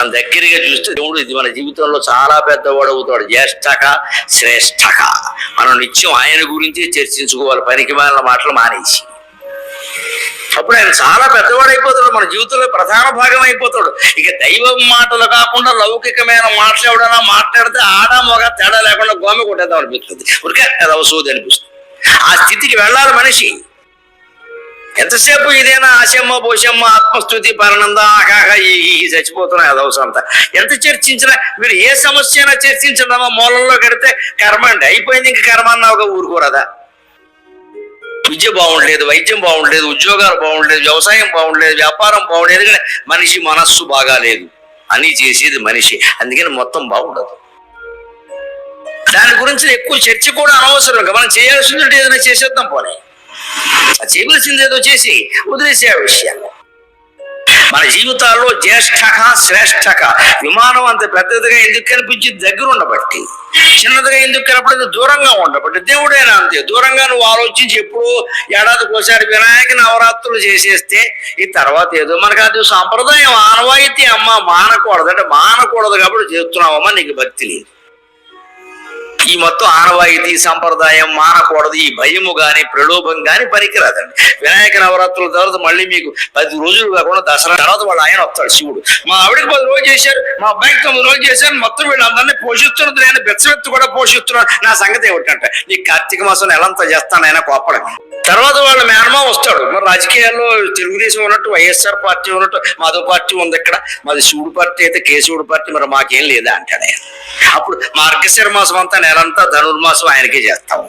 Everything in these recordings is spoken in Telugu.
మన దగ్గరగా చూస్తే దేవుడు ఇది మన జీవితంలో చాలా పెద్దవాడు అవుతాడు జ్యేష్ఠక శ్రేష్ఠక. మనం నిత్యం ఆయన గురించి చర్చించుకోవాలి పనికి మాలిన మాటలు మానేసి. అప్పుడు ఆయన చాలా పెద్దవాడు అయిపోతాడు మన జీవితంలో ప్రధాన భాగం అయిపోతాడు. ఇక దైవం మాటలు కాకుండా లౌకికమైన మాటలు ఎవడైనా మాట్లాడితే ఆడ మొగ తేడా లేకుండా గోమె కొట్టేద్దాం అనిపిస్తుంది. ఉరికే అది అవసూది అనిపిస్తుంది. ఆ స్థితికి వెళ్ళాలి మనిషి. ఎంతసేపు ఇదేనా ఆశమ్మ పోషమ్మ ఆత్మస్థుతి పరనంద ఆకాక ఈ ఈ చచ్చిపోతున్నాయి అదవసరం అంతా. ఎంత చర్చించినా మీరు ఏ సమస్య అయినా చర్చించడమా మూలంలో కడితే కర్మ అండి. అయిపోయింది ఇంక కర్మ ఒక ఊరుకోరదా? విద్య బాగుండలేదు వైద్యం బాగుండలేదు ఉద్యోగాలు బాగుండలేదు వ్యవసాయం బాగుండలేదు వ్యాపారం బాగుండలేదు. ఎందుకంటే మనిషి మనస్సు బాగాలేదు. అని చేసేది మనిషి. అందుకని మొత్తం బాగుండదు. దాని గురించి ఎక్కువ చర్చ కూడా అనవసరం. ఇంకా మనం చేయాల్సింది ఏదైనా చేసేద్దాం పోనీ. చేయవలసింది ఏదో చేసి వదిలేసే ఆ విషయాన్ని. మన జీవితాల్లో జ్యేష్ఠక శ్రేష్ఠక విమానం అంత పెద్దదిగా ఎందుకు కనిపించింది? దగ్గర ఉండబట్టి. చిన్నదిగా ఎందుకు కనపడింది? దూరంగా ఉండబట్టి. దేవుడైనా అంతే. దూరంగా నువ్వు ఆలోచించి ఎప్పుడు ఏడాదికి ఒకసారి వినాయక నవరాత్రులు చేసేస్తే ఈ తర్వాత ఏదో మనకు అది సాంప్రదాయం. ఆనవాయితీ అమ్మ మానకూడదు. అంటే మానకూడదు కాబట్టి చేస్తున్నావమ్మా నీకు భక్తి లేదు. ఈ మొత్తం ఆనవాయితీ సంప్రదాయం మానకూడదు ఈ భయము గాని ప్రలోభం గాని పనికిరాదండి. వినాయక నవరాత్రుల తర్వాత మళ్ళీ మీకు పది రోజులు కాకుండా దసరా తర్వాత వాళ్ళు ఆయన వస్తాడు శివుడు. మా ఆవిడకి పది రోజులు చేశారు మా అబ్బాయికి తొమ్మిది రోజులు చేశారు మొత్తం వీళ్ళందరినీ పోషిస్తున్నది నేను బెచ్చవెత్తు కూడా పోషిస్తున్నాను నా సంగతి ఏమిటంటే నీ కార్తీక మాసం నెలంతా చేస్తాను ఆయన కోపడం తర్వాత వాళ్ళ మేనమా వస్తాడు. మరి రాజకీయాల్లో తెలుగుదేశం ఉన్నట్టు వైఎస్ఆర్ పార్టీ ఉన్నట్టు మాధవ పార్టీ ఉంది ఇక్కడ. మాది శివుడు పార్టీ అయితే కేశవుడు పార్టీ మరి మాకేం లేదా అంటాడు ఆయన. అప్పుడు మార్గశిర మాసం అంతా నెలంతా ధనుర్మాసం ఆయనకే చేస్తాము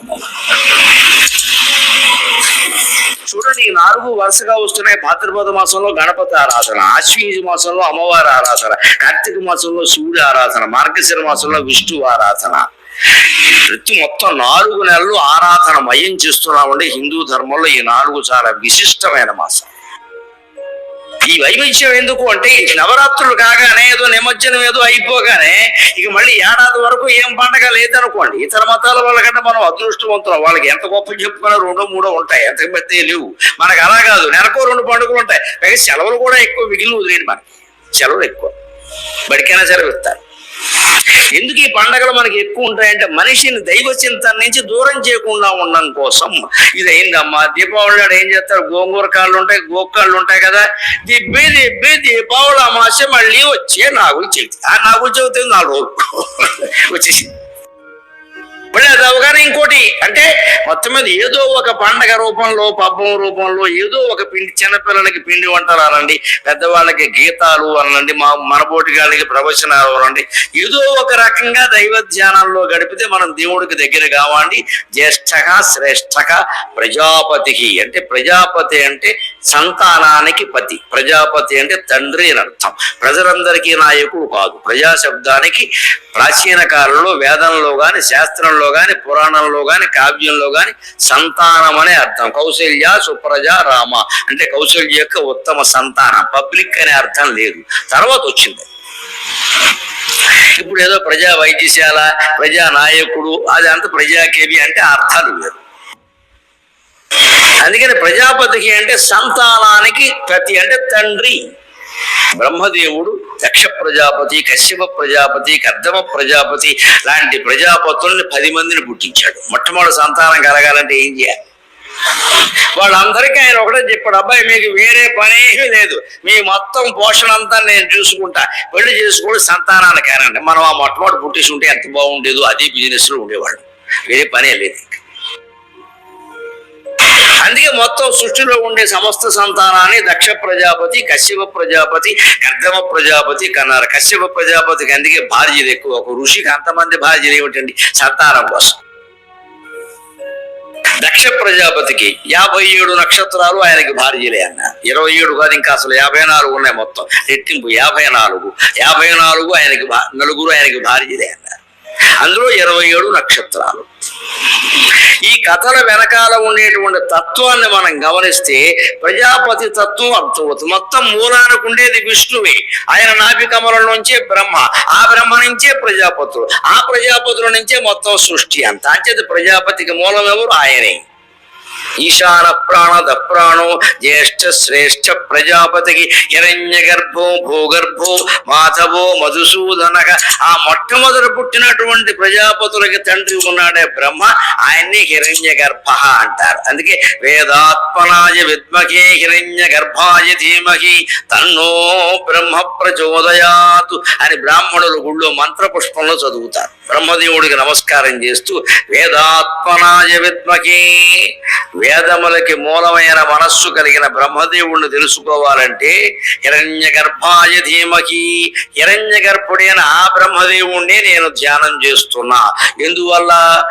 చూడండి ఈ నాలుగు వరుసగా వస్తున్నాయి. భాద్రపద మాసంలో గణపతి ఆరాధన ఆశ్వీజ మాసంలో అమ్మవారి ఆరాధన కార్తీక మాసంలో శివుడి ఆరాధన మార్గశిర మాసంలో విష్ణు ఆరాధన. ప్రతి మొత్తం నాలుగు నెలలు ఆరాధన మయం చేస్తున్నామండి హిందూ ధర్మంలో ఈ నాలుగు చాలా విశిష్టమైన మాసం. ఈ వైవిధ్యం ఎందుకు అంటే ఈ నవరాత్రులు కాగానే ఏదో నిమజ్జనం ఏదో అయిపోగానే ఇక మళ్ళీ ఏడాది వరకు ఏం పండగ లేదనుకోండి. ఇతర మతాల వాళ్ళకంటే మనం అదృష్టవంతులం. వాళ్ళకి ఎంత గొప్ప చెప్పుకున్నా రెండో మూడో ఉంటాయి. ఎంత పెద్ద లేవు. మనకు అలా కాదు. నెలకో రెండు పండుగలు ఉంటాయి. పైగా సెలవులు కూడా ఎక్కువ మిగిలిన వదిలేదు మనకి. సెలవులు ఎక్కువ. బడికైనా సెలవు ఇస్తారు ఎందుకు ఈ పండగలు మనకి ఎక్కువ ఉంటాయంటే మనిషిని దైవ చింతన నుంచి దూరం చేయకుండా ఉండడం కోసం. ఇది అయిందమ్మా దీపావళి నాడు ఏం చేస్తారు? గోంగూర కాళ్ళు ఉంటాయి గోకాళ్ళు ఉంటాయి కదా. దిబ్బి దిబ్బి దీపావళి అమాస మళ్ళీ వచ్చే నాగులు చవితి. ఆ నాగులు చవితి నాలుగు రోజులు? వచ్చేసింది. మళ్ళీ అది అవగానే ఇంకోటి అంటే మొత్తం మీద ఏదో ఒక పండగ రూపంలో పబ్బం రూపంలో ఏదో ఒక పిండి చిన్నపిల్లలకి పిండి వంటలు అనండి పెద్దవాళ్ళకి గీతాలు అనండి మా మనబోటి గారికి ప్రవచనాలు అనండి. ఏదో ఒక రకంగా దైవ ధ్యానంలో గడిపితే మనం దేవుడికి దగ్గర కావండి జ్యేష్ఠగా శ్రేష్ఠగా ప్రజాపతికి అంటే ప్రజాపతి అంటే సంతానానికి పతి. ప్రజాపతి అంటే తండ్రి అని అర్థం. ప్రజలందరికీ నాయకుడు కాదు ప్రజా శబ్దానికి ప్రాచీన కాలంలో వేదంలో గాని శాస్త్రంలో గాని పురాణంలో గాని కావ్యంలో గాని సంతానం అనే అర్థం. కౌశల్య సుప్రజ రామ. అంటే కౌశల్య యొక్క ఉత్తమ సంతానం. పబ్లిక్ అనే అర్థం లేదు. తర్వాత వచ్చింది. ఇప్పుడు ఏదో ప్రజా వైద్యశాల ప్రజా నాయకుడు అది అంత ప్రజాకేవి అంటే అర్థాలు వేరు. అందుకని ప్రజాపతికి అంటే సంతానానికి ప్రతి అంటే తండ్రి. బ్రహ్మదేవుడు దక్ష ప్రజాపతి కశ్యప ప్రజాపతి కర్దమ ప్రజాపతి లాంటి ప్రజాపతుల్ని పది మందిని పుట్టించాడు. మొట్టమొదటి సంతానం కలగాలంటే ఏం చేయాలి? వాళ్ళందరికీ ఆయన ఒకటే చెప్పాడు అబ్బాయి మీకు వేరే పని ఏమీ లేదు. మీ మొత్తం పోషణ అంతా నేను చూసుకుంటా. పెళ్ళి చేసుకోండి సంతానానికి కానండి మనం ఆ మొట్టమొదటి పుట్టేసి ఉంటే ఎంత బాగుండేదో అదే బిజినెస్లో ఉండేవాడు వేరే పనే లేదు. అందుకే మొత్తం సృష్టిలో ఉండే సమస్త సంతానాన్ని దక్ష ప్రజాపతి కశ్యప ప్రజాపతి కర్దమ ప్రజాపతి కన్నారు. కశ్యప ప్రజాపతికి అందుకే భార్యలు ఎక్కువ. ఒక ఋషికి అంతమంది భార్యలు ఏమిటండి? సంతానం కోసం. దక్ష ప్రజాపతికి యాభై ఏడు నక్షత్రాలు ఆయనకి భార్యలే అన్న. ఇరవై ఏడు కాదు ఇంకా అసలు యాభై నాలుగు ఉన్నాయి మొత్తం. రెట్టింపు యాభై నాలుగు. యాభై నాలుగు ఆయనకి భా- నలుగురు ఆయనకి భార్యలే అన్న. అందులో ఇరవై ఏడు నక్షత్రాలు. ఈ కథల వెనకాల ఉండేటువంటి తత్వాన్ని మనం గమనిస్తే ప్రజాపతి తత్వం అర్థమవుతుంది. మొత్తం మూలానికి ఉండేది విష్ణువే. ఆయన నాభికమల నుంచే బ్రహ్మ ఆ బ్రహ్మ నుంచే ప్రజాపతులు ఆ ప్రజాపతుల నుంచే మొత్తం సృష్టి అంత. అంచేది ప్రజాపతికి మూలం ఎవరు? ఆయనే. ఈశాన ప్రాణద ప్రాణో జ్యేష్ఠ శ్రేష్ఠ ప్రజాపతికి హిరణ్య గర్భో భూగర్భో మాధవో మధుసూదనక ఆ మొట్టమొదట పుట్టినటువంటి ప్రజాపతులకి తండ్రి ఉన్నాడే బ్రహ్మ ఆయన్ని హిరణ్య గర్భ అంటారు అందుకే వేదాత్మనాయ విద్మకే హిరణ్య గర్భాయ ధీమహి తన్నో బ్రహ్మ ప్రచోదయాతు అని బ్రాహ్మణులు గుళ్ళో మంత్ర పుష్పంలో చదువుతారు బ్రహ్మదేవుడికి నమస్కారం చేస్తూ వేదాత్మనాయ విద్మకే వేదములకి మూలమైన మనస్సు కలిగిన బ్రహ్మదేవుణ్ణి తెలుసుకోవాలంటే హిరణ్య గర్భాయ ధీమకి హిరణ్య గర్భుడైన ఆ బ్రహ్మదేవుణ్ణి నేను ధ్యానం చేస్తున్నా. ఎందువల్ల?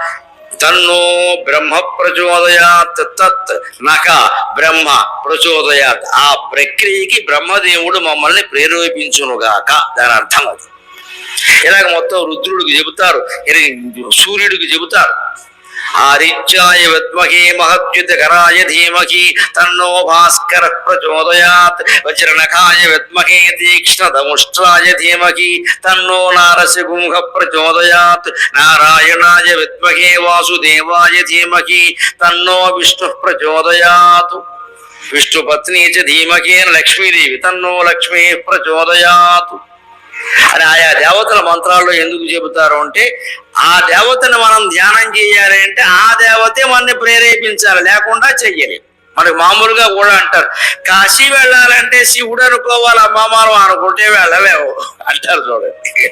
తన్నో బ్రహ్మ ప్రచోదయాత్ తత్ నక బ్రహ్మ ప్రచోదయాత్. ఆ ప్రక్రియకి బ్రహ్మదేవుడు మమ్మల్ని ప్రేరేపించునుగాక. దాని అర్థం అది. ఇలాగ మొత్తం రుద్రుడికి చెబుతారు సూర్యుడికి చెబుతారు. ఆదిత్యాయ విద్మహే మహద్యుతకరాయ ధీమహి తన్నో భాస్కర ప్రచోదయాత్ వజ్రనఖాయ విద్మహే తీక్ష్ణదముష్ట్రాయ ధీమహి తన్నో నారసింహ ప్రచోదయాత్ నారాయణాయ విద్మహే వాసుదేవాయ ధీమహి తన్నో విష్ణు ప్రచోదయాత్ విష్ణుపత్ని చ ధీమహి లక్ష్మీదేవి తన్నో లక్ష్మీ ప్రచోదయాత్ అని ఆయా దేవతల మంత్రాల్లో ఎందుకు చెబుతారు అంటే ఆ దేవతను మనం ధ్యానం చేయాలి అంటే ఆ దేవతే మనని ప్రేరేపించాలి లేకుండా చెయ్యలేం మనకి మామూలుగా కూడా అంటారు కాశీ వెళ్ళాలంటే శివుడు అనుకోవాలి అమ్మా మనం అనుకుంటే వెళ్ళలేము అంటారు చూడండి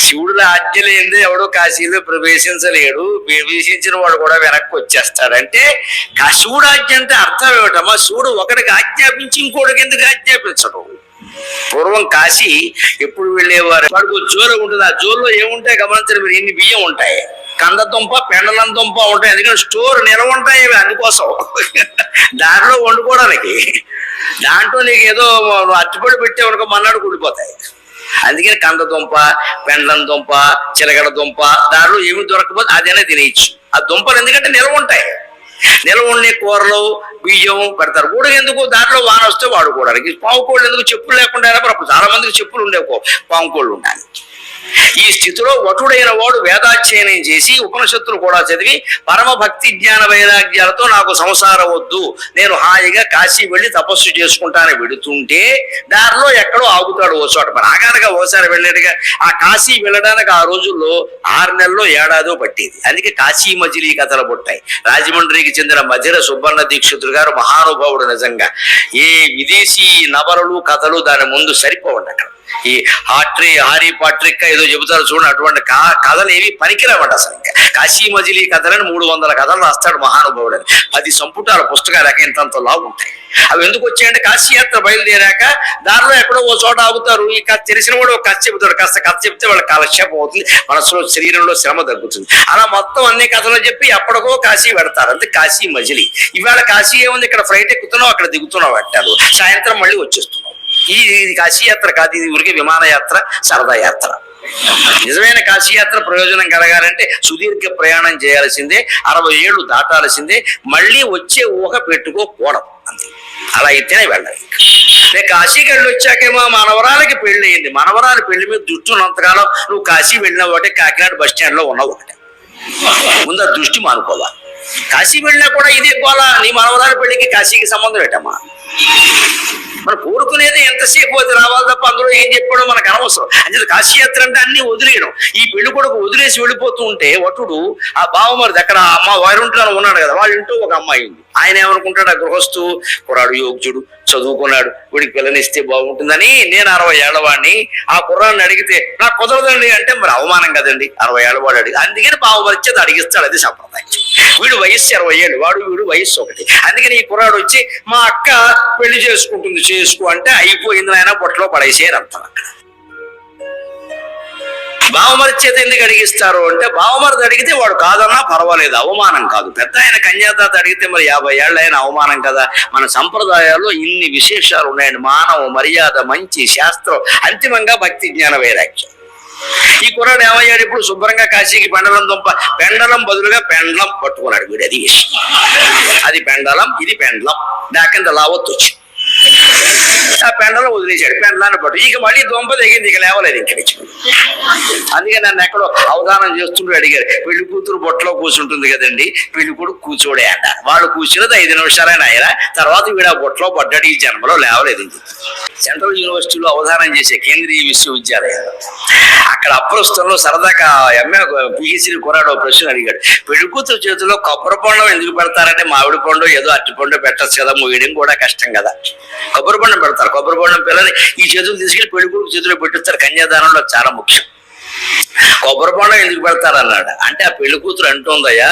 శివుడు ఆజ్ఞ లేనిదే ఎవడో కాశీలో ప్రవేశించలేడు ప్రవేశించిన వాడు కూడా వెనక్కి వచ్చేస్తాడు. అంటే కా- శివుడు ఆజ్ఞ అంటే అర్థం ఏమిటమ్మా? శివుడు ఒకడికి ఆజ్ఞాపించి ఇంకోటికి ఎందుకు ఆజ్ఞాపించడు? పూర్వం కాశీ ఎప్పుడు వెళ్ళేవారు? వాడికి ఒక జోలు ఉంటుంది. ఆ జోల్లో ఏముంటాయి గమనించండి మీరు? ఎన్ని బియ్యం ఉంటాయి. కందదుంప పెండలం దుంప ఉంటాయి. ఎందుకంటే స్టోర్ నిల్వ ఉంటాయి ఇవి అందుకోసం. దాంట్లో వండుకోవడానికి. దాంట్లో నీకు ఏదో నువ్వు అట్టుపడి పెట్టే అనుకో మన్నాడు కూడిపోతాయి అందుకని కందదుంప పెండలం దుంప చిలకడ దుంప దాంట్లో ఏమి దొరకపోతే అదైనా తినేయచ్చు. ఆ దుంపలు ఎందుకంటే నిల్వ ఉంటాయి. నిల్వ ఉండే కూరలు బియ్యం పెడతారు. కూడా ఎందుకు? దాంట్లో వాన వస్తే వాడుకోవడానికి. పాము కోళ్ళు ఎందుకు? చెప్పులు లేకుండా అప్పుడు చాలా మందికి చెప్పులు ఉండేవి పాము కోళ్ళు ఉండాలి ఈ స్థితిలో వటుడైన వాడు వేదాధ్యయనం చేసి ఉపనిషత్తులు కూడా చదివి పరమ భక్తి జ్ఞాన వైరాగ్యాలతో నాకు సంసారం వద్దు. నేను హాయిగా కాశీ వెళ్ళి తపస్సు చేసుకుంటానని వెడుతుంటే దారిలో ఎక్కడో ఆగుతాడు ఓ చోట. మరి ఆగానగా ఓసారి వెళ్ళాడుగా ఆ కాశీ వెళ్ళడానికి ఆ రోజుల్లో ఆరు నెలల్లో ఏడాదో పట్టేది. అందుకే కాశీ మజిలీ కథలు పుట్టాయి. రాజమండ్రికి చెందిన మధిర సుబ్బన్న దీక్షితుడు గారు మహానుభావుడు నిజంగా. ఏ విదేశీ నవలలు కథలు దాని ముందు సరిపోవండి అక్కడ. ఈ హాట్రీ హారీ పాట్రిక్ ఏదో చెబుతారు చూడండి అటువంటి కా- కథలు ఏవి పనికిరావండి అసలు ఇంకా. కాశీ మజిలీ కథలని మూడు వందల కథలు రాస్తాడు మహానుభావుడు అని. పది సంపుటాల పుస్తకాలు ఎక్క ఇంతంత లావు ఉంటాయి. అవి ఎందుకు వచ్చాయంటే కాశీయాత్ర బయలుదేరాక దారిలో ఎక్కడో ఓ చోట ఆగుతారు. ఈ కథ తెలిసిన వాడు ఒక కథ చెబుతాడు. కాస్త కథ చెప్తే వాళ్ళ కాలక్షేపం అవుతుంది. మనసులో శరీరంలో శ్రమ తగ్గుతుంది. అలా మొత్తం అన్ని కథలు చెప్పి ఎప్పటికో కాశీ పెడతారు అంతే కాశీ మజిలీ. ఇవాళ కాశీ ఏముంది? ఇక్కడ ఫ్లైట్ ఎక్కుతున్నావు అక్కడ దిగుతున్నావు అంటారు. సాయంత్రం మళ్ళీ వచ్చేస్తుంది. ఈ ఇది కాశీయాత్ర కాదు ఇది ఊరికే విమానయాత్ర సరదా యాత్ర నిజమైన కాశీయాత్ర ప్రయోజనం కలగాలంటే సుదీర్ఘ ప్రయాణం చేయాల్సిందే అరవై ఏళ్ళు దాటాల్సిందే మళ్ళీ వచ్చే ఊహ పెట్టుకోకూడదు. అంతే. అలా అయితేనే వెళ్ళాలి. నేను కాశీకి వెళ్ళి వచ్చాకేమో మనవరాలకి పెళ్ళి అయింది. మనవరాలు పెళ్ళి మీద దృష్టి ఉన్నంతకాలం నువ్వు కాశీ వెళ్ళిన ఒకటే కాకినాడ బస్ స్టాండ్లో ఉన్నావు ఒకటే ముందు దృష్టి మానుకోవాలి. కాశీ వెళ్ళినా కూడా ఇదే గోళ నీ మనవరాలు పెళ్ళికి కాశీకి సంబంధం ఏంటమ్మా? మనం కోరుకునేది ఎంతసేపు అది రావాలి తప్ప అందులో ఏం చెప్పాడో మనకు అనవసరం. అంటే కాశీయాత్ర అంటే అన్ని వదిలేయడం. ఈ పెళ్ళి కొడుకు వదిలేసి వెళ్ళిపోతూ ఉంటే వటుడు ఆ బావమరిది అక్కడ అమ్మ వారింట్లో ఉన్నాడు కదా వాళ్ళ ఇంట్లో ఒక అమ్మాయి ఉంది. ఆయన ఏమనుకుంటాడు? ఆ గృహస్థు కుర్రాడు యోగ్యుడు చదువుకున్నాడు వీడికి పిల్లనిస్తే బాగుంటుందని నేను అరవై ఏళ్ళవాడిని ఆ కుర్రాన్ని అడిగితే నాకు కుదరదండి అంటే మరి అవమానం కదండి. అరవై ఏళ్ళవాడు అడిగి అందుకని బావమరిచేది అడిగిస్తాడు అది సంప్రదాయం. వీడు వయస్సు ఇరవై ఏళ్ళు వాడు వీడు వయస్సు ఒకటి. అందుకని ఈ కుర్రాడు వచ్చి మా అక్క పెళ్ళి చేసుకుంటుంది చేసుకో అంటే అయిపోయింది ఆయన పొట్టలో పడేసేది అర్థం అక్కడ. బావమరి చేత ఎందుకు అడిగిస్తారు అంటే బావమరిది అడిగితే వాడు కాదన్నా పర్వాలేదు అవమానం కాదు. పెద్ద ఆయన కన్యాదాత అడిగితే మరి యాభై ఏళ్ళ అయిన అవమానం కదా. మన సంప్రదాయాల్లో ఇన్ని విశేషాలు ఉన్నాయండి. మానవ మర్యాద మంచి శాస్త్రం అంతిమంగా భక్తి జ్ఞాన వైరాగ్యం ఈ కుర్రాడు ఏమయ్యాడు ఇప్పుడు? శుభ్రంగా కాశీకి పెండలం దుంప పెండలం బదులుగా పెండలం పట్టుకున్నాడు వీడు. అది విషయం. అది పెండలం ఇది పెండలం. దాకింద లావత్తు వచ్చింది ఆ పెండలో వదిలేశాడు. పెండలాన్ని పట్టు. ఇక మళ్ళీ దొంప దిగింది ఇక లేవలేదు ఇంక నుంచి. అందుకే నన్ను ఎక్కడో అవధానం చేస్తుంటూ అడిగారు. పెళ్ళి కూతురు బొట్టలో కూర్చుంటుంది కదండి. పెళ్ళి కొడుకు కూర్చోడే అంట. వాళ్ళు కూర్చున్నది ఐదు నిమిషాలైనా ఆయన తర్వాత వీడు ఆ బొట్టలో పడ్డాడు ఈ జన్మలో లేవలేదు సెంట్రల్ యూనివర్సిటీలో అవధానం చేసే కేంద్రీయ విశ్వవిద్యాలయం. అక్కడ అప్రస్తుతంలో సరదాగా ఎంఏ పిహెచ్డి కురాడు ప్రశ్న అడిగాడు. పెళ్ళి కూతురు చేతిలో కొబ్బరి పండు ఎందుకు పెడతారంటే మామిడి పండు ఏదో అట్టి పండు పెట్టచ్చు కదా మూయడం కూడా కష్టం కదా. కొబ్బరి బొండం పెడతారు. కొబ్బరి బొండం పిల్లని ఈ చేతులు తీసుకెళ్ళి పెళ్ళి కొడుకు చేతిలో పెట్టిస్తారు. కన్యాదానంలో చాలా ముఖ్యం. కొబ్బరి పండు ఎందుకు పెడతారు అన్నాడు అంటే ఆ పెళ్ళి కూతురు అంటుందయ్యా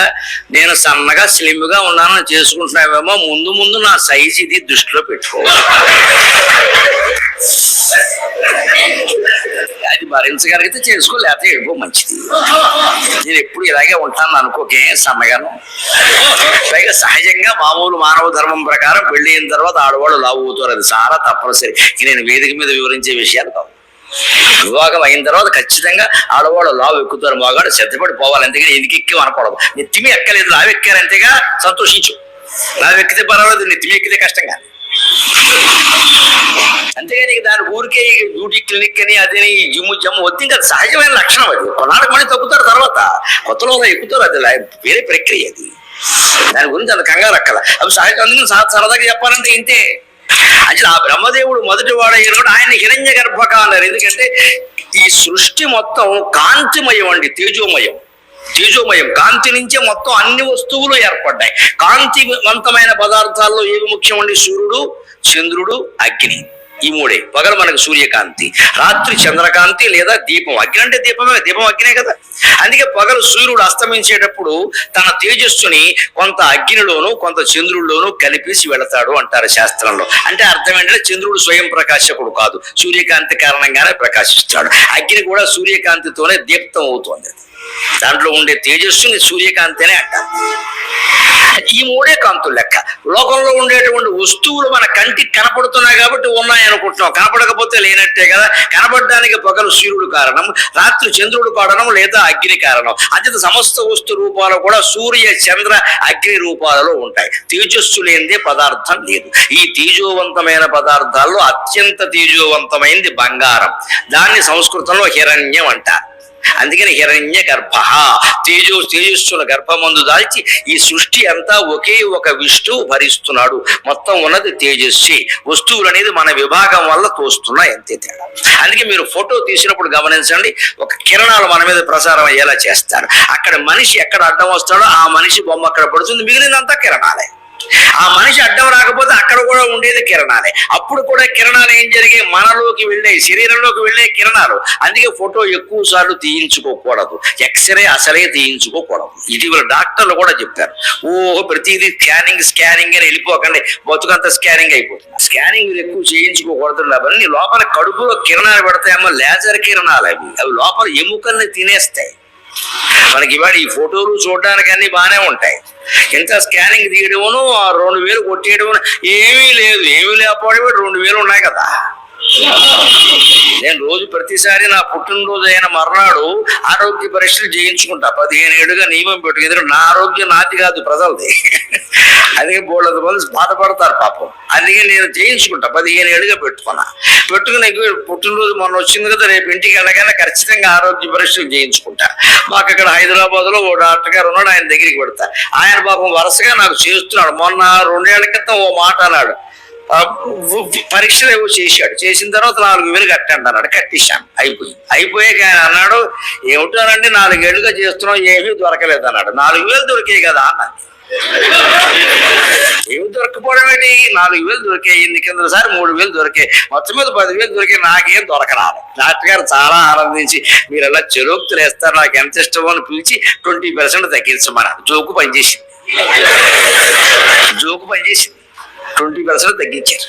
నేను సన్నగా స్లిమ్గా ఉన్నానని చేసుకుంటున్నావేమో ముందు ముందు నా సైజ్ ఇది దృష్టిలో పెట్టుకోవాలి అది భరించగలిగితే చేసుకో లేకపోతే వెళ్ళిపో మంచిది. నేను ఎప్పుడు ఇలాగే ఉంటాను అనుకోకే సన్నగాను. పైగా సహజంగా మామూలు మానవ ధర్మం ప్రకారం పెళ్ళి అయిన తర్వాత ఆడవాళ్ళు లావు అవుతారు. అది చాలా తప్పనిసరి. నేను వేదిక మీద వివరించే విషయాలు కావు. వివాహం అయిన తర్వాత ఖచ్చితంగా ఆడవాళ్ళు లావు ఎక్కుతారు మగాడు శ్రద్ధపడి పోవాలి అందుకని ఎందుకు ఎక్కి అనకూడదు నెత్తిమి ఎక్కలేదు లావు ఎక్కారంతేగా సంతోషించు. లావు ఎక్కితే పర్వాలేదు నెత్తిమి ఎక్కితే కష్టంగా అంతేగాని నీకు దాని ఊరికే డ్యూటీ బ్యూటీ క్లినిక్ అని అదే ఈ జిమ్ జమ్ వద్దు. ఇంకా సహజమైన లక్షణం అది. కొన్నాళ్ళకి మళ్ళీ తగ్గుతారు తర్వాత. కొత్తలో ఎక్కుతారు అది వేరే ప్రక్రియ అది. దాని గురించి అంత కంగారు అక్కల. అవి సహజ అందుకని సరదాగా చెప్పాలంటే ఇంతే. అసలు ఆ బ్రహ్మదేవుడు మొదటి వాడయ్యారు ఆయన హిరణ్య గర్భక అన్నారు ఎందుకంటే ఈ సృష్టి మొత్తం కాంతిమయం అండి తేజోమయం. తేజోమయం. కాంతి నుంచే మొత్తం అన్ని వస్తువులు ఏర్పడ్డాయి. కాంతివంతమైన పదార్థాల్లో ఏవి ముఖ్యమండి సూర్యుడు చంద్రుడు అగ్ని. ఈ మూడే. పగలు మనకు సూర్యకాంతి రాత్రి చంద్రకాంతి లేదా దీపం. అగ్ని అంటే దీపమే దీపం అగ్నే కదా. అందుకే పగలు సూర్యుడు అస్తమించేటప్పుడు తన తేజస్సుని కొంత అగ్నిలోను కొంత చంద్రుడిలోను కలిపేసి వెళతాడు అంటారు శాస్త్రంలో. అంటే అర్థం ఏంటంటే చంద్రుడు స్వయం ప్రకాశకుడు కాదు. సూర్యకాంతి కారణంగానే ప్రకాశిస్తాడు. అగ్ని కూడా సూర్యకాంతితోనే దీప్తం అవుతోంది. దాంట్లో ఉండే తేజస్సుని సూర్యకాంతినే అంటారు. ఈ మూడే కాంతులు లెక్క. లోకంలో ఉండేటువంటి వస్తువులు మన కంటికి కనపడుతున్నాయి కాబట్టి ఉన్నాయి అనుకుంటున్నాం కనపడకపోతే లేనట్టే కదా. కనపడడానికి పగలు సూర్యుడు కారణం రాత్రి చంద్రుడు కారణం లేదా అగ్ని కారణం. అంతే సమస్త వస్తు రూపాలు కూడా సూర్య చంద్ర అగ్ని రూపాలలో ఉంటాయి. తేజస్సు లేనిదే పదార్థం లేదు. ఈ తేజోవంతమైన పదార్థాల్లో అత్యంత తేజోవంతమైంది బంగారం. దాన్ని సంస్కృతంలో హిరణ్యం అంటారు. అందుకని హిరణ్య గర్భ. తేజో తేజస్సుల గర్భమందు దాల్చి ఈ సృష్టి అంతా ఒకే ఒక విష్ణువు భరిస్తున్నాడు. మొత్తం ఉన్నది తేజస్వి వస్తువులు అనేది మన విభాగం వల్ల తోస్తున్నాయి అంతే తేడా. అందుకే మీరు ఫోటో తీసినప్పుడు గమనించండి ఒక కిరణాలు మన మీద ప్రసారం అయ్యేలా చేస్తారు. అక్కడ మనిషి ఎక్కడ అడ్డం వస్తాడో ఆ మనిషి బొమ్మ అక్కడ పడుతుంది మిగిలినంతా కిరణాలే. ఆ మనిషి అడ్డం రాకపోతే అక్కడ కూడా ఉండేది కిరణాలే. అప్పుడు కూడా కిరణాలు ఏం జరిగాయి? మనలోకి వెళ్ళే శరీరంలోకి వెళ్ళే కిరణాలు. అందుకే ఫోటో ఎక్కువ సార్లు తీయించుకోకూడదు. ఎక్స్రే అసలే తీయించుకోకూడదు. ఇటీవల డాక్టర్లు కూడా చెప్పారు ఓ ప్రతిదీ స్కానింగ్ స్కానింగ్ అని వెళ్ళిపోకండి. బతుకంత స్కానింగ్ అయిపోతుంది. స్కానింగ్ ఎక్కువ చేయించుకోకూడదు. అవన్నీ లోపల కడుపులో కిరణాలు పెడతాయేమో లేజర్ కిరణాలు అవి. అవి లోపల ఎముకల్ని తినేస్తాయి. మనకి ఇవాళ ఈ ఫోటోలు చూడడానికి అన్ని బాగానే ఉంటాయి. ఇంత స్కానింగ్ తీయడమును రెండు వేలు కొట్టేయడం ఏమీ లేదు. ఏమీ లేకపోవడం రెండు వేలు ఉన్నాయి కదా. నేను రోజు ప్రతిసారి నా పుట్టినరోజు అయిన మర్నాడు ఆరోగ్య పరీక్షలు చేయించుకుంటా. పదిహేను ఏడుగా నియమం పెట్టు ఎందుకంటే నా ఆరోగ్యం నాది కాదు ప్రజలది. అందుకే బోళ్ళ మంది బాధపడతారు పాపం. అందుకే నేను చేయించుకుంటా. పదిహేను ఏడుగా పెట్టుకున్నా. పెట్టుకుని పుట్టినరోజు మొన్న వచ్చింది కదా రేపు ఇంటికి వెళ్ళగానే ఖచ్చితంగా ఆరోగ్య పరీక్షలు చేయించుకుంటా. మాకు అక్కడ హైదరాబాద్లో ఓ డాక్టర్ గారు ఉన్నాడు ఆయన దగ్గరికి పెడతా. ఆయన పాపం వరుసగా నాకు చేస్తున్నాడు. మొన్న రెండేళ్ళ క్రితం ఓ మాట అన్నాడు. పరీక్షలు ఏవో చేశాడు. చేసిన తర్వాత నాలుగు వేలు కట్టండి అన్నాడు. కట్టేశాను అయిపోయింది. అయిపోయాక ఆయన అన్నాడు ఏమిటోనండి నాలుగేళ్ళుగా చేస్తున్నాం ఏమీ దొరకలేదు అన్నాడు. నాలుగు వేలు దొరికాయి కదా అన్నాడు. ఏమి దొరకపోవడం ఏంటి? నాలుగు వేలు దొరికాయి. ఇన్ని కింద సారి మూడు వేలు దొరికాయి. మొత్తం మీద పదివేలు దొరికాయి. నాకేం దొరకరాదు. డాక్టర్ గారు చాలా ఆనందించి మీరు ఎలా చెరోక్తులు వేస్తారు నాకు ఎంత ఇష్టమో అని పిలిచి ట్వంటీ పర్సెంట్ తగ్గించమన్నారు జోకు పనిచేసింది. జోకు పనిచేసింది. ట్వంటీ పర్సెంట్ తగ్గించారు.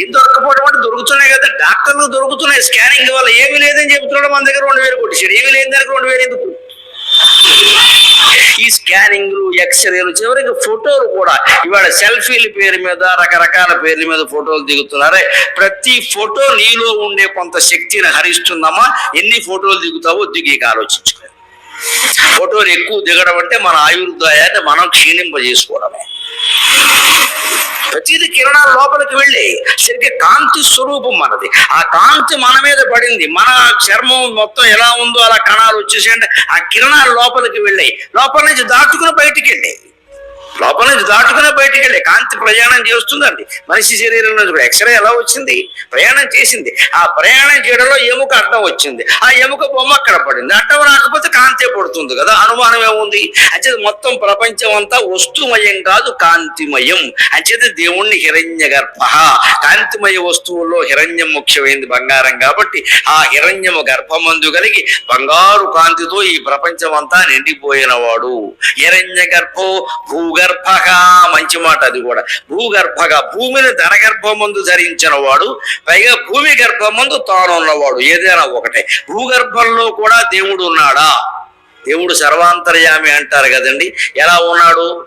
ఏం దొరకపోవడం అంటే దొరుకుతున్నాయి కదా డాక్టర్లు దొరుకుతున్నాయి స్కానింగ్ వల్ల. ఏమీ లేదని చెప్తున్నాడు మన దగ్గర రెండు వేలు కొట్టించారు ఏమి లేని దగ్గర రెండు వేలు ఎందుకు? ఈ స్కానింగ్లు ఎక్స్రేలు చివరికి ఫోటోలు కూడా. ఇవాళ సెల్ఫీల పేరు మీద రకరకాల పేర్ల మీద ఫోటోలు దిగుతున్నారే. ప్రతి ఫోటో నీలో ఉండే కొంత శక్తిని హరిస్తుందమ్మా. ఎన్ని ఫోటోలు దిగుతావో దిగి ఆలోచించుకో. ఫోటోలు ఎక్కువ దిగడం అంటే మన ఆయుర్దాయాన్ని మనం క్షీణింపజేసుకోవడమే. ప్రతిది కిరణాలు లోపలికి వెళ్ళి సరిగ్గా కాంతి స్వరూపం మనది. ఆ కాంతి మన మీద పడింది. మన చర్మం మొత్తం ఎలా ఉందో అలా కణాలు వచ్చేసేయండి ఆ కిరణాలు లోపలికి వెళ్ళాయి. లోపల నుంచి దాటుకుని బయటికి వెళ్ళాయి. లోపల నుంచి దాటుకునే బయటికి వెళ్ళి కాంతి ప్రయాణం చేస్తుందండి. మనిషి శరీరంలో కూడా ఎక్స్రే ఎలా వచ్చింది? ప్రయాణం చేసింది. ఆ ప్రయాణం చేయడంలో ఎముక అడ్డం వచ్చింది. ఆ ఎముక బొమ్మ అక్కడ పడింది. అడ్డం రాకపోతే కాంతే పడుతుంది కదా. అనుమానం ఏముంది? అంటే మొత్తం ప్రపంచం అంతా వస్తుమయం కాదు కాంతిమయం. అంచేది దేవుణ్ణి హిరణ్య గర్భ కాంతిమయ వస్తువుల్లో హిరణ్యం ముఖ్యమైంది బంగారం కాబట్టి ఆ హిరణ్యము గర్భమందు కలిగి బంగారు కాంతితో ఈ ప్రపంచం అంతా నిండిపోయినవాడు. హిరణ్య గర్భో భూగర్భగ మంచి మాట అది కూడా. భూగర్భగా భూమిని ధనగర్భమందు ధరించిన వాడు పైగా భూమి గర్భమందు తానున్నవాడు ఏదైనా ఒకటే. భూగర్భంలో కూడా దేవుడు ఉన్నాడా? దేవుడు సర్వాంతర్యామి అంటారు కదండి. ఎలా ఉన్నాడు?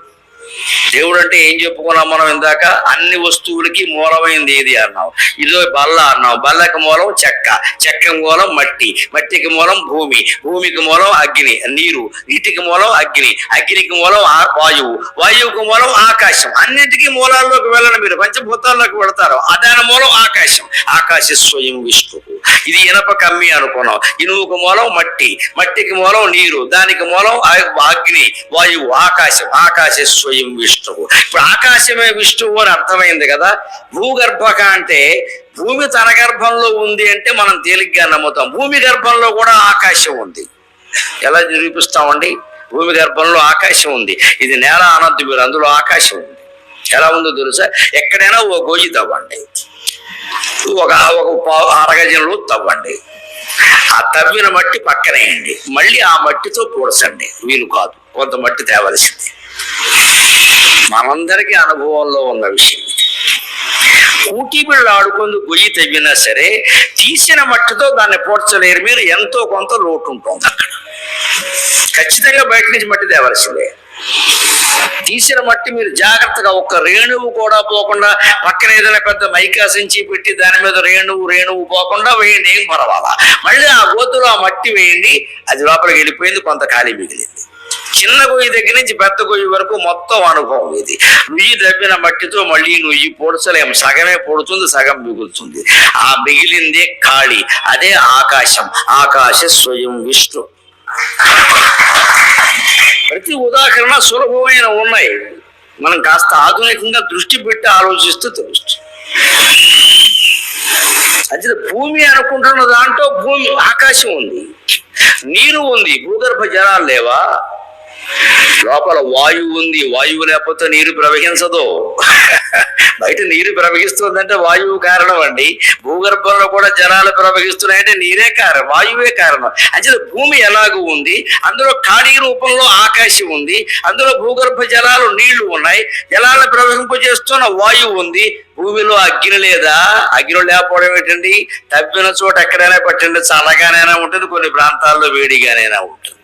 దేవుడు అంటే ఏం చెప్పుకున్నాం మనం ఇందాక? అన్ని వస్తువులకి మూలమైంది ఏది అన్నావు? ఇదో బల్ల అన్నావు. బల్లకి మూలం చెక్క. చెక్క మూలం మట్టి. మట్టికి మూలం భూమి. భూమికి మూలం అగ్ని. నీరు. నీటికి మూలం అగ్ని. అగ్నికి మూలం ఆ- వాయువు. వాయువుకి మూలం ఆకాశం. అన్నిటికీ మూలాల్లోకి వెళ్ళండి మీరు. పంచభూతాల్లోకి వెళతారు. అదాని మూలం ఆకాశం. ఆకాశ స్వయం విష్ణువు. ఇది ఇనప కమ్మి అనుకున్నాం. ఇనువుకు మూలం మట్టి. మట్టికి మూలం నీరు. దానికి మూలం అగ్ని. వాయువు. ఆకాశం. ఆకాశ స్వయం విష్ణువు. ఇప్పుడు ఆకాశమే విష్ణువు అని అర్థమైంది కదా? భూగర్భక అంటే భూమి తన గర్భంలో ఉంది అంటే మనం తేలిగ్గా నమ్ముతాం. భూమి గర్భంలో కూడా ఆకాశం ఉంది. ఎలా నిరూపిస్తామండి? భూమి గర్భంలో ఆకాశం ఉంది. ఇది నేల అనంత మీరు అందులో ఆకాశం ఉంది. ఎలా ఉందో తెలుసా? ఎక్కడైనా ఓ గోజి తవ్వండి. ఒక ఒక పావు అరగజంలో తవ్వండి. ఆ తవ్విన మట్టి పక్కనేయండి. మళ్ళీ ఆ మట్టితో పూడసండి. వీలు కాదు. కొంత మట్టి తేవలసింది. మనందరికీ అనుభవంలో ఉన్న విషయం. ఇది. ఊటీ బిళ్ళ గొయ్యి తవ్వినా సరే తీసిన మట్టితో దాన్ని పోడ్చలేరు. మీరు ఎంతో కొంత లోటు ఉంటుంది అక్కడ. ఖచ్చితంగా బయట నుంచి మట్టి తేవలసిందే. తీసిన మట్టి మీరు జాగ్రత్తగా ఒక్క రేణువు కూడా పోకుండా పక్కన ఏదైనా పెద్ద మైకా సంచి పెట్టి దాని మీద రేణువు రేణువు పోకుండా వేయండి ఏం పర్వాలా. మళ్ళీ ఆ గోతులో ఆ మట్టి వేయండి అది లోపలికి వెళ్ళిపోయింది కొంత ఖాళీ మిగిలింది. చిన్న గొయ్యి దగ్గర నుంచి పెద్ద గొయ్యి వరకు మొత్తం అనుభవం ఇది. నుయ్యి దబ్బిన మట్టితో మళ్ళీ నుయ్యి పొడచలేము సగమే పొడుతుంది సగం మిగులుతుంది. ఆ మిగిలిందే ఖాళీ. అదే ఆకాశం. ఆకాశ స్వయం విష్ణు. ప్రతి ఉదాహరణ సులభమైన ఉన్నాయి. మనం కాస్త ఆధునికంగా దృష్టి పెట్టి ఆలోచిస్తూ తెలుస్తుంది. అది భూమి అనుకుంటున్న దాంట్లో భూమి ఆకాశం ఉంది. నీరు ఉంది. భూగర్భ జలాలు లేవా? లోపల వాయువు ఉంది. వాయువు లేకపోతే నీరు ప్రవహించదు. బయట నీరు ప్రవహిస్తుందంటే వాయువు కారణం అండి. భూగర్భంలో కూడా జలాలు ప్రవహిస్తున్నాయంటే నీరే కారణం వాయువే కారణం. అంటే భూమి ఎలాగూ ఉంది అందులో ఖాళీ రూపంలో ఆకాశం ఉంది అందులో భూగర్భ జలాలు నీళ్ళు ఉన్నాయి జలాలను ప్రవహింపజేస్తున్న వాయువు ఉంది. భూమిలో అగ్ని లేదా? అగ్ని లేకపోవడం ఏంటండి? తప్పిన చోట ఎక్కడైనా పట్టండి చల్లగానైనా ఉంటుంది కొన్ని ప్రాంతాల్లో వేడిగానైనా ఉంటుంది.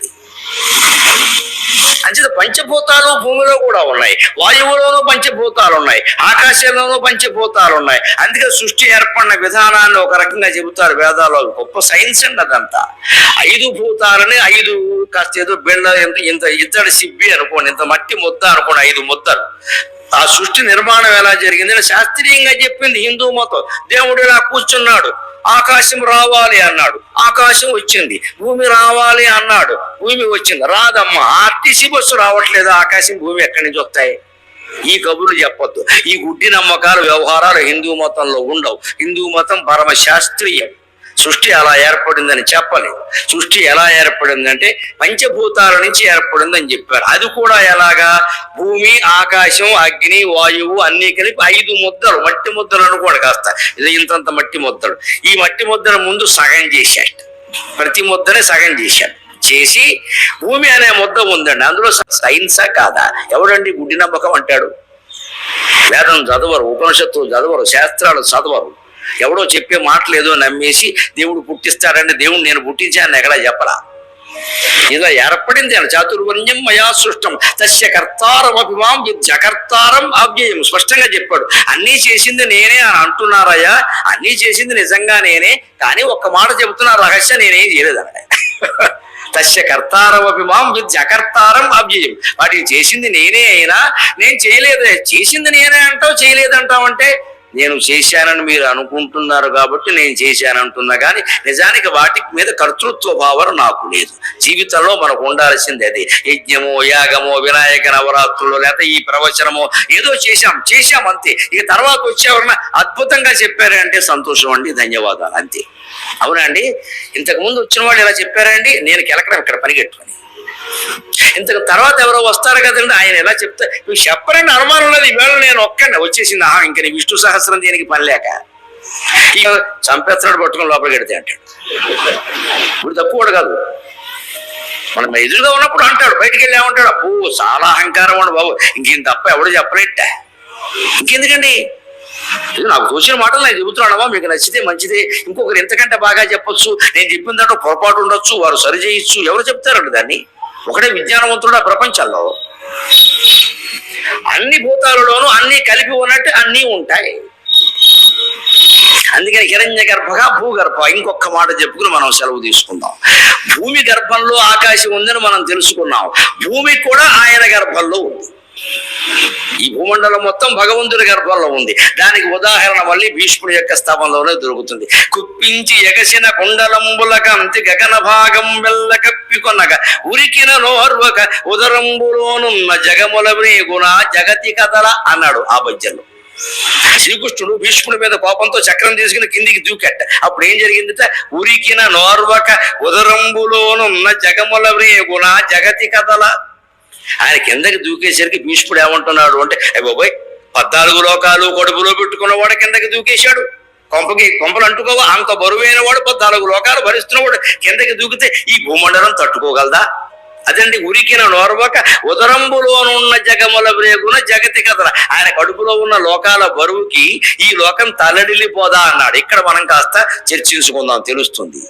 అంచేత పంచభూతాలు భూమిలో కూడా ఉన్నాయి. వాయువులోనూ పంచభూతాలు ఉన్నాయి. ఆకాశంలోనూ పంచభూతాలు ఉన్నాయి. అందుకే సృష్టి ఏర్పడిన విధానాన్ని ఒక రకంగా చెబుతారు వేదాల్లో గొప్ప సైన్స్ అండి అదంతా. ఐదు భూతాలని ఐదు కాస్త ఏదో బిళ్ళ ఇంత ఇంత ఇద్దరు సిబ్బి అనుకోండి ఇంత మట్టి ముద్ద అనుకోండి ఐదు ముద్దలు. ఆ సృష్టి నిర్మాణం ఎలా జరిగింది? శాస్త్రీయంగా చెప్పింది హిందూ మతం. దేవుడు ఇలా కూర్చున్నాడు. ఆకాశం రావాలి అన్నాడు. ఆకాశం వచ్చింది. భూమి రావాలి అన్నాడు. భూమి వచ్చింది. రాదమ్మా ఆర్టీసీ బస్సు రావట్లేదు. ఆకాశం భూమి ఎక్కడి నుంచి వస్తాయి? ఈ కబుర్లు చెప్పొద్దు. ఈ గుడ్డి నమ్మకాలు వ్యవహారాలు హిందూ మతంలో ఉండవు. హిందూ మతం పరమ శాస్త్రీయం సృష్టి అలా ఏర్పడిందని చెప్పలేదు సృష్టి ఎలా ఏర్పడిందంటే పంచభూతాల నుంచి ఏర్పడిందని చెప్పారు. అది కూడా ఎలాగా? భూమి ఆకాశం అగ్ని వాయువు అన్ని కలిపి ఐదు ముద్దలు మట్టి ముద్దలు అనుకోండి కాస్త ఇది ఇంతంత మట్టి ముద్దలు. ఈ మట్టి ముద్దల ముందు సగం చేశాడు ప్రతి ముద్దని సగం చేశాడు చేసి భూమి అనే ముద్ద ఉందండి. అందులో సైన్సా కాదా? ఎవడండి గుడ్డి నమ్మకం అంటాడు? వేదం చదవరు ఉపనిషత్తులు చదవరు శాస్త్రాలు చదవరు. ఎవడో చెప్పే మాటలు ఏదో నమ్మేసి దేవుడు పుట్టిస్తాడంటే దేవుడు నేను పుట్టించాను ఎక్కడా చెప్పరా? ఇలా ఏర్పడింది అని చాతుర్వర్ణ్యం మయా సృష్టం. తస్య కర్తారం అభిమాం విద్యకర్తారం అవ్యయం స్పష్టంగా చెప్పాడు. అన్నీ చేసింది నేనే అని అంటున్నారయ్యా. అన్నీ చేసింది నిజంగా నేనే. కానీ ఒక్క మాట చెబుతున్న రహస్యం నేనేం చేయలేదు తస్య కర్తారమపి మాం అకర్తారం అవ్యయం వాటిని చేసింది నేనే అయినా. నేను చేయలేదు. చేసింది నేనే అంటావు చేయలేదంటావు అంటే నేను చేశానని మీరు అనుకుంటున్నారు కాబట్టి నేను చేశానంటున్నా కానీ నిజానికి వాటి మీద కర్తృత్వ భావన నాకు లేదు. జీవితంలో మనకు ఉండాల్సింది అది. యజ్ఞమో యాగమో వినాయక నవరాత్రులు లేకపోతే ఈ ప్రవచనమో ఏదో చేశాం చేశాం అంతే. ఇక తర్వాత వచ్చేవరన అద్భుతంగా చెప్పారంటే సంతోషం అండి ధన్యవాదాలు అంతే. అవునండి ఇంతకుముందు వచ్చిన వాళ్ళు ఇలా చెప్పారండి నేను కెలకడం ఇక్కడ పరిగెట్టుకొని ఇంతకు తర్వాత ఎవరో వస్తారు కదండి ఆయన ఎలా చెప్తా నువ్వు చెప్పరండి అనుమానం లేదు ఈవేళ నేను ఒక్కండి వచ్చేసింది ఆహా ఇంక నీ విష్ణు సహస్రం దీనికి పని లేక? చంపేస్తున్నాడు పట్టుకుని లోపలికి పెడితే అంటాడు. ఇప్పుడు తక్కువ కాదు. మనం ఎదురుగా ఉన్నప్పుడు అంటాడు బయటికి వెళ్ళి ఏమంటాడు అబ్బో చాలా అహంకారం అండి బాబు ఇంకేం తప్ప ఎవడు చెప్పలేట ఇంకెందుకండి? ఇది నాకు తోచిన మాటలు నేను చెబుతున్నాడమ్మా మీకు నచ్చితే మంచిదే. ఇంకొకరు ఎంతకంటే బాగా చెప్పొచ్చు నేను చెప్పిన దాంట్లో పొరపాటు ఉండొచ్చు వారు సరి చేయొచ్చు ఎవరు చెప్తారండి దాన్ని? ఒకడే విజ్ఞానవంతుడు ఆ ప్రపంచంలో. అన్ని భూతాలలోనూ అన్ని కలిపి ఉన్నట్టు అన్నీ ఉంటాయి. అందుకని హిరణ్య గర్భగా భూగర్భ ఇంకొక మాట చెప్పుకుని మనం సెలవు తీసుకుందాం. భూమి గర్భంలో ఆకాశం ఉందని మనం తెలుసుకున్నాం. భూమి కూడా ఆయన గర్భంలో ఉంది. ఈ భూమండలం మొత్తం భగవంతుడి గర్భంలో ఉంది. దానికి ఉదాహరణ మళ్ళీ భీష్ముడి యొక్క స్థాపనలోనే దొరుకుతుంది. కుప్పించి ఎగసిన కుండలంబులక అంతి గగన భాగం వెళ్ళ కప్పికొనక ఉరికిన నోహర్వక ఉదరంబులోనున్న జగముల గుణ జగతి కథల అన్నాడు ఆ పద్యంలో శ్రీకృష్ణుడు భీష్ముడి మీద కోపంతో చక్రం తీసుకుని కిందికి దూకెట్ట. అప్పుడు ఏం జరిగిందట? ఉరికిన నోర్వక ఉదరంబులోనున్న జగముల గుణ జగతి కథల ఆయన కిందకి దూకేసరికి భీష్ముడు ఏమంటున్నాడు అంటే "ఏ పద్నాలుగు లోకాలు కడుపులో పెట్టుకున్న వాడు కిందకి దూకేశాడు. కొంపకి కొంపలు అంటుకోవా? అంత బరువైన వాడు పద్నాలుగు లోకాలు భరిస్తున్నవాడు కిందకి దూకితే ఈ భూమండలం తట్టుకోగలదా? అదండి ఉరికిన నోర్వక ఉదరంబులోనున్న జగముల బ్రేగున జగతి కథల ఆయన కడుపులో ఉన్న లోకాల బరువుకి ఈ లోకం తల్లడిల్లిపోదా అన్నాడు. ఇక్కడ మనం కాస్త చర్చించుకుందాం తెలుస్తుంది.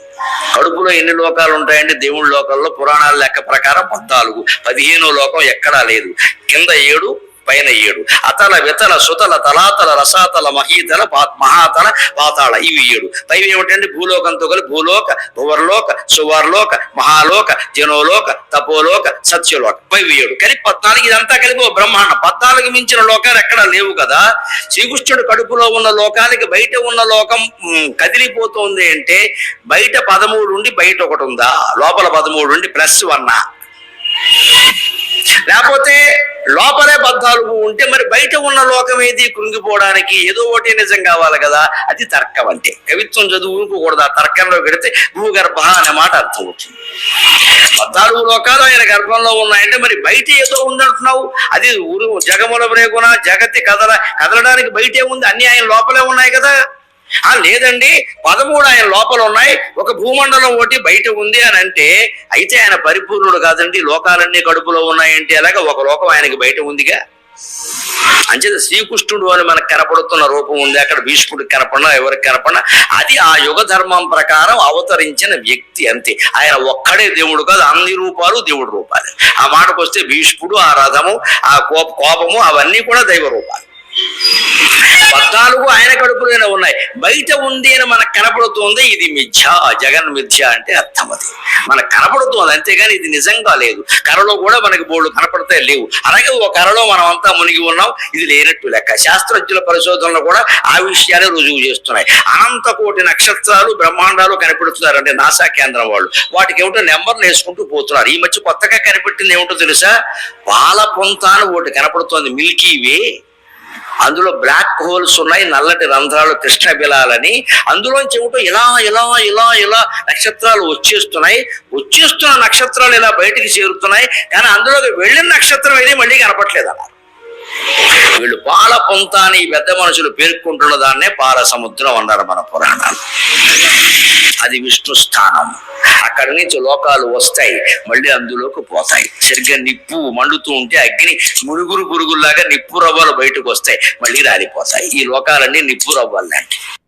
కడుపులో ఎన్ని లోకాలు ఉంటాయంటే దేవుడి లోకాల్లో పురాణాల లెక్క ప్రకారం పద్నాలుగు. పదిహేనో లోకం ఎక్కడా లేదు. కింద ఏడు పైన ఏడు. అతల వితల సుతల తలాతల రసాతల మహీతల మహాతల పాతాళ ఇవి ఏడు. పైవి ఏమిటండి భూలోకంతో కలిపి భూలోక భువర్లోక సువర్లోక మహాలోక జనోలోక తపోలోక సత్యలోక. పైవి ఏడు. కలిపి పద్నాలుగు ఇదంతా కలిపి ఓ బ్రహ్మాండం. పద్నాలుగు మించిన లోకాలు ఎక్కడా లేవు కదా? శ్రీకృష్ణుడు కడుపులో ఉన్న లోకానికి బయట ఉన్న లోకం కదిలిపోతుంది అంటే బయట పదమూడు ఉండి బయట ఒకటి ఉందా? లోపల పదమూడు ఉండి ప్లస్ వన్నా. లేకపోతే లోపలే బద్ధాలు ఉంటే మరి బయట ఉన్న లోకం ఏది? కృంగిపోవడానికి ఏదో ఒకటి నిజం కావాలి కదా. అది తర్కం అంటే. కవిత్వం చదువుకోకూడదు. ఆ తర్కంలో పెడితే భూగర్భ అనే మాట అర్థం అవుతుంది. పద్నాలుగు లోకాలు ఆయన గర్భంలో ఉన్నాయంటే మరి బయట ఏదో ఉందంటున్నావు అది ఊరు జగముల రేగున జగతి కదల కదలడానికి బయటే ఉంది. అన్ని ఆయన లోపలే ఉన్నాయి కదా. ఆ లేదండి పదమూడు ఆయన లోపల ఉన్నాయి. ఒక భూమండలం ఒకటి బయట ఉంది అని అంటే అయితే ఆయన పరిపూర్ణుడు కాదండి. లోకాలన్నీ కడుపులో ఉన్నాయంటే అలాగే ఒక లోకం ఆయనకి బయట ఉందిగా? అంచేత శ్రీకృష్ణుడు అని మనకు కనపడుతున్న రూపం ఉంది. అక్కడ భీష్ముడికి కనపడినా ఎవరికి కనపడినా అది ఆ యుగ ధర్మం ప్రకారం అవతరించిన వ్యక్తి అంతే. ఆయన ఒక్కడే దేవుడు కాదు అన్ని రూపాలు దేవుడు రూపాలు. ఆ మాటకు వస్తే భీష్ముడు ఆ రథము ఆ కోప కోపము అవన్నీ కూడా దైవ రూపాలు. పద్నాలుగు ఆయన కడుపులోనే ఉన్నాయి. బయట ఉంది అని మనకు కనపడుతుంది ఇది మిథ్య జగన్ మిథ్య అంటే అర్థం అది. మనకు కనపడుతుంది అంతేగాని ఇది నిజంగా లేదు. కరలో కూడా మనకి బోర్డు కనపడతాయి లేవు. అలాగే ఒక కరలో మనం అంతా మునిగి ఉన్నాం ఇది లేనట్టు లెక్క. శాస్త్రజ్ఞుల పరిశోధనలు కూడా ఆ విషయాలే రుజువు చేస్తున్నాయి. అనంత కోటి నక్షత్రాలు బ్రహ్మాండాలు కనిపెడుతున్నారు అంటే నాసా కేంద్రం వాళ్ళు. వాటికి ఏమిటో నెంబర్లు వేసుకుంటూ పోతున్నారు. ఈ మధ్య కొత్తగా కనిపెట్టింది ఏమిటో తెలుసా? పాల పొంత అని ఒకటి కనపడుతోంది మిల్కీ వే. అందులో బ్లాక్ హోల్స్ ఉన్నాయి నల్లటి రంధ్రాలు కృష్ణ బిలాలని. అందులోంచి ఏమిటో ఇలా ఇలా ఇలా ఇలా నక్షత్రాలు వచ్చేస్తున్నాయి. వచ్చేస్తున్న నక్షత్రాలు ఇలా బయటికి చేరుతున్నాయి. కానీ అందులోకి వెళ్ళిన నక్షత్రం ఏది మళ్ళీ కనపట్లేదు అన్నారు వీళ్ళు పాల పొంత అని పెద్ద మనుషులు పేర్కొంటున్న దాన్నే పాల సముద్రం అన్నారు మన పురాణాలు. అది విష్ణు స్థానం అక్కడి నుంచి లోకాలు వస్తాయి మళ్ళీ అందులోకి పోతాయి. సరిగ్గా నిప్పు మండుతూ ఉంటే అగ్ని మురుగురు పురుగుల్లాగా నిప్పు రవ్వలు బయటకు వస్తాయి మళ్ళీ రాలిపోతాయి. ఈ లోకాలన్నీ నిప్పు రవ్వలు లాంటివి.